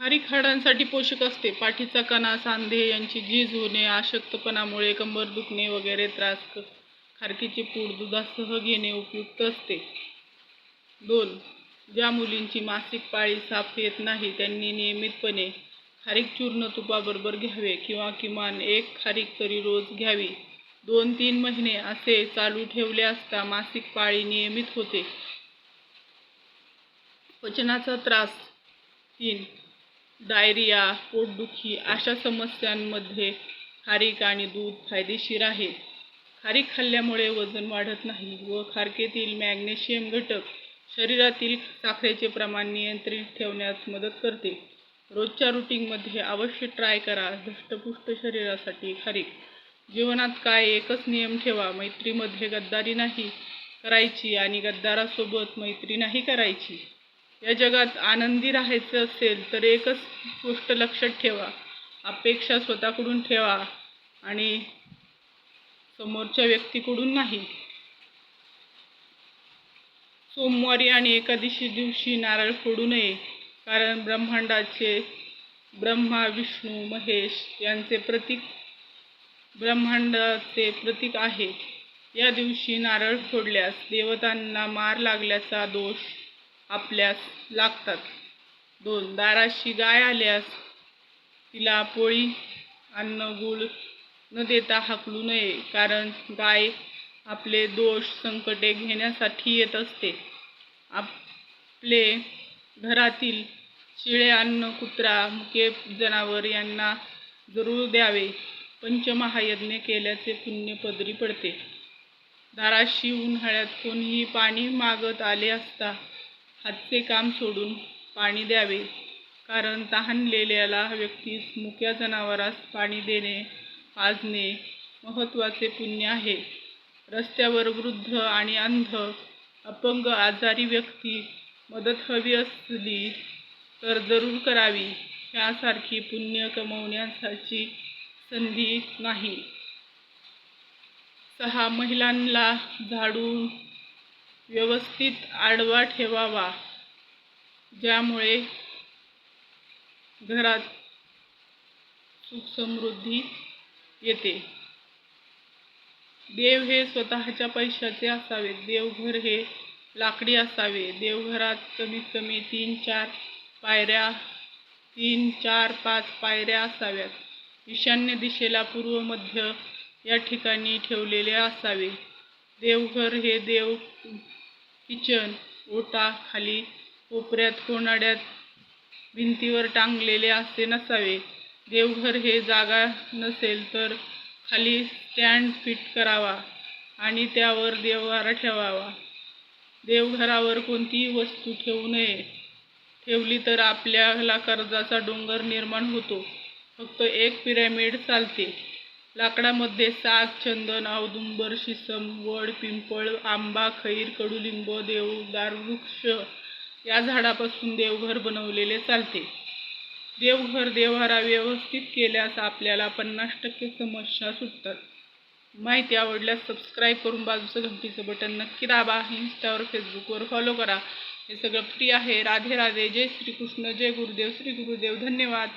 खारीक हाडांसाठी पोषक असते. पाठीचा कणा सांधे यांची झीज होणे अशक्तपणामुळे कंबर दुखणे वगैरे त्रास खारकीचे पूड दुधासह घेणे उपयुक्त असते. दोन ज्या मुलींची मासिक पाळी साफ येत नाही त्यांनी नियमितपणे खारीक चूर्ण तुपाबरोबर घ्यावे किंवा किमान एक खारीक तरी रोज घ्यावी. दोन तीन महिने असे चालू ठेवले असता मासिक पाळी नियमित होते. पचनाचा त्रास. तीन डायरिया पोटदुखी अशा समस्यांमध्ये खारीक आणि दूध फायदेशीर आहे. खारीक खाल्ल्यामुळे वजन वाढत नाही व खारकेतील मॅग्नेशियम घटक शरीरातील साखरेचे प्रमाण नियंत्रित ठेवण्यास मदत करते. रोजच्या रुटीनमध्ये अवश्य ट्राय करा धष्टपुष्ट शरीरासाठी खारीक. जीवनात काय एकच नियम ठेवा मैत्रीमध्ये गद्दारी नाही करायची आणि गद्दारासोबत मैत्री नाही करायची. या जगात आनंदी राहायचं असेल तर एकच गोष्ट लक्षात ठेवा. अपेक्षा स्वतःकडून ठेवा आणि समोरच्या व्यक्तीकडून नाही. सोमवारी आणि एकादशी दिवशी नारळ फोडू नये कारण ब्रह्मांडाचे ब्रह्मा विष्णू महेश यांचे प्रतीक ब्रह्मांडाचे प्रतीक आहे. या दिवशी नारळ फोडल्यास देवतांना मार लागल्याचा दोष आपल्यास लागतात. दोन दाराशी गाय आल्यास तिला पोळी अन्न गुळ न देता हाकलू नये कारण गाय आपले दोष संकटे घेण्यासाठी येत असते. आपले घरातील शिळे अन्न कुत्रा मुके जनावर यांना जरूर द्यावे. पंचमहायज्ञ केल्याचे पुण्य पदरी पडते. दाराशी उन्हाळ्यात कोणीही पाणी मागत आले असता हातचे काम सोडून पाणी द्यावे. कारण तहानलेल्याला व्यक्तीस मुक्या जनावरास पाणी देणे पाजणे महत्त्वाचे पुण्य आहे. रस्त्यावर वृद्ध आणि अंध अपंग आजारी व्यक्ती मदत हवी असली तर जरूर करावी. ह्यासारखी पुण्य कमवण्याची संधी नाही. सहा महिलांना झाडून व्यवस्थित आडवा ठेवावा ज्यामुळे घरात सुखसमृद्धी येते. देव हे स्वतःच्या पैशाचे असावे देवघर हे लाकडी असावे. देवघरात कमीत कमी तीन चार पायऱ्या तीन चार पाच पायऱ्या असाव्यात. ईशान्य दिशेला पूर्व मध्य या ठिकाणी ठेवलेले असावे. देवघर हे देव किचन ओटा खाली कोपऱ्यात कोनाड्यात भिंतीवर टांगलेले असे नसावे. देवघर हे जागा नसेल तर खाली स्टँड फिट करावा आणि त्यावर देवहारा ठेवावा. देवघरावर कोणतीही वस्तू ठेवू नये. ठेवली तर आपल्याला कर्जाचा डोंगर निर्माण होतो. फक्त एक पिरॅमिड चालते. लाकडामध्ये साग चंदन औदुंबर शिसम वड पिंपळ आंबा खैर कडुलिंब देवदार वृक्ष या झाडापासून देवघर बनवलेले चालते. देवघर देवहारा व्यवस्थित केल्यास आपल्याला पन्नास टक्के समस्या सुटतात. माहिती आवडल्यास सबस्क्राईब करून बाजूचं घंटीचं बटन नक्की दाबा. इंस्टावर फेसबुकवर फॉलो करा. हे सगळं फ्री आहे. राधे राधे. जय श्रीकृष्ण. जय गुरुदेव. श्री गुरुदेव. धन्यवाद.